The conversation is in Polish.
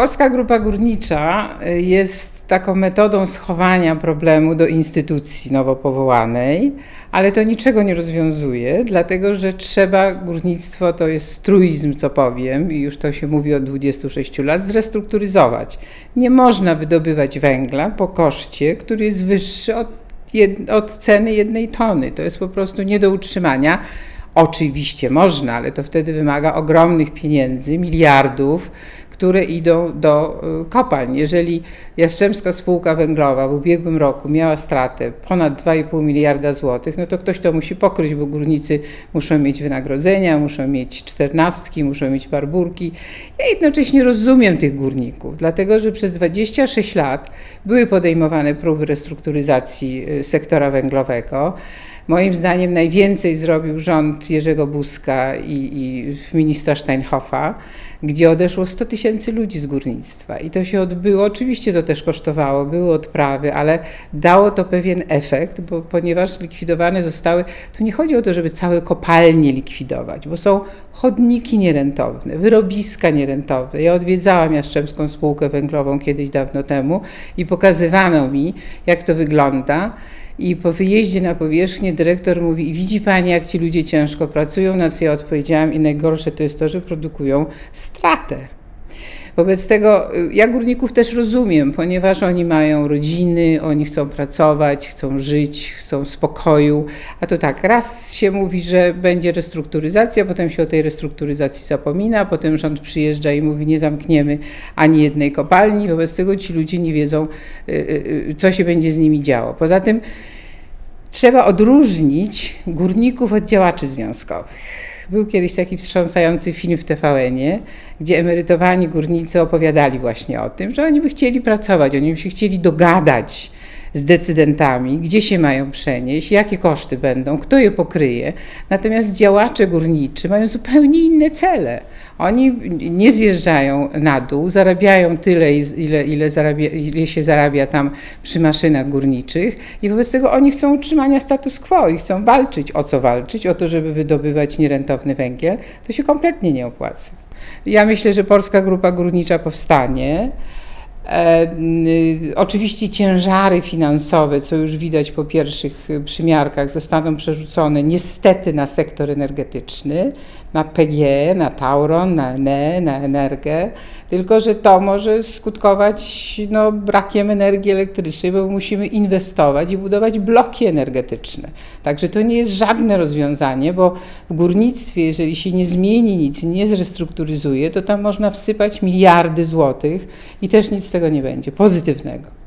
Polska Grupa Górnicza y, jest taką metodą schowania problemu do instytucji nowo powołanej, ale to niczego nie rozwiązuje, dlatego że trzeba górnictwo, to jest truizm, co powiem, i już to się mówi od 26 lat, zrestrukturyzować. Nie można wydobywać węgla po koszcie, który jest wyższy od, jed, od ceny jednej tony. To jest po prostu nie do utrzymania. Oczywiście można, ale to wtedy wymaga ogromnych pieniędzy, miliardów, które idą do y, kopalń. Jeżeli Jastrzębska Spółka Węglowa w ubiegłym roku miała stratę ponad 2,5 miliarda złotych, no to ktoś to musi pokryć, bo górnicy muszą mieć wynagrodzenia, muszą mieć czternastki, muszą mieć barburki. Ja jednocześnie rozumiem tych górników, dlatego że przez 26 lat były podejmowane próby restrukturyzacji y, sektora węglowego. Moim zdaniem najwięcej zrobił rząd Jerzego Buzka i, i ministra Steinhoffa, gdzie odeszło 100 tysięcy ludzi z górnictwa. I to się odbyło, oczywiście to też kosztowało, były odprawy, ale dało to pewien efekt, bo, ponieważ likwidowane zostały, tu nie chodzi o to, żeby całe kopalnie likwidować, bo są chodniki nierentowne, wyrobiska nierentowne. Ja odwiedzałam Jastrzębską Spółkę Węglową kiedyś dawno temu i pokazywano mi, jak to wygląda. I po wyjeździe na powierzchnię dyrektor mówi: Widzi pani, jak ci ludzie ciężko pracują? Na co ja odpowiedziałam: I najgorsze to jest to, że produkują stratę. Wobec tego y, ja górników też rozumiem, ponieważ oni mają rodziny, oni chcą pracować, chcą żyć, chcą spokoju. A to tak, raz się mówi, że będzie restrukturyzacja, potem się o tej restrukturyzacji zapomina, potem rząd przyjeżdża i mówi, nie zamkniemy ani jednej kopalni. Wobec tego ci ludzie nie wiedzą, y, y, co się będzie z nimi działo. Poza tym trzeba odróżnić górników od działaczy związkowych. Był kiedyś taki wstrząsający film w TVN-ie, gdzie emerytowani górnicy opowiadali właśnie o tym, że oni by chcieli pracować, oni by się chcieli dogadać z decydentami, gdzie się mają przenieść, jakie koszty będą, kto je pokryje. Natomiast działacze górniczy mają zupełnie inne cele. Oni nie zjeżdżają na dół, zarabiają tyle, ile, ile, zarabia, ile się zarabia tam przy maszynach górniczych i wobec tego oni chcą utrzymania status quo i chcą walczyć. O co walczyć? O to, żeby wydobywać nierentowny węgiel. To się kompletnie nie opłaca. Ja myślę, że Polska Grupa Górnicza powstanie. E, y, oczywiście ciężary finansowe, co już widać po pierwszych przymiarkach, zostaną przerzucone niestety na sektor energetyczny, na PG, na Tauron, na ENE, na Energię, tylko że to może skutkować no, brakiem energii elektrycznej, bo musimy inwestować i budować bloki energetyczne. Także to nie jest żadne rozwiązanie, bo w górnictwie, jeżeli się nie zmieni nic, nie zrestrukturyzuje, to tam można wsypać miliardy złotych i też nic z tego nie będzie pozytywnego.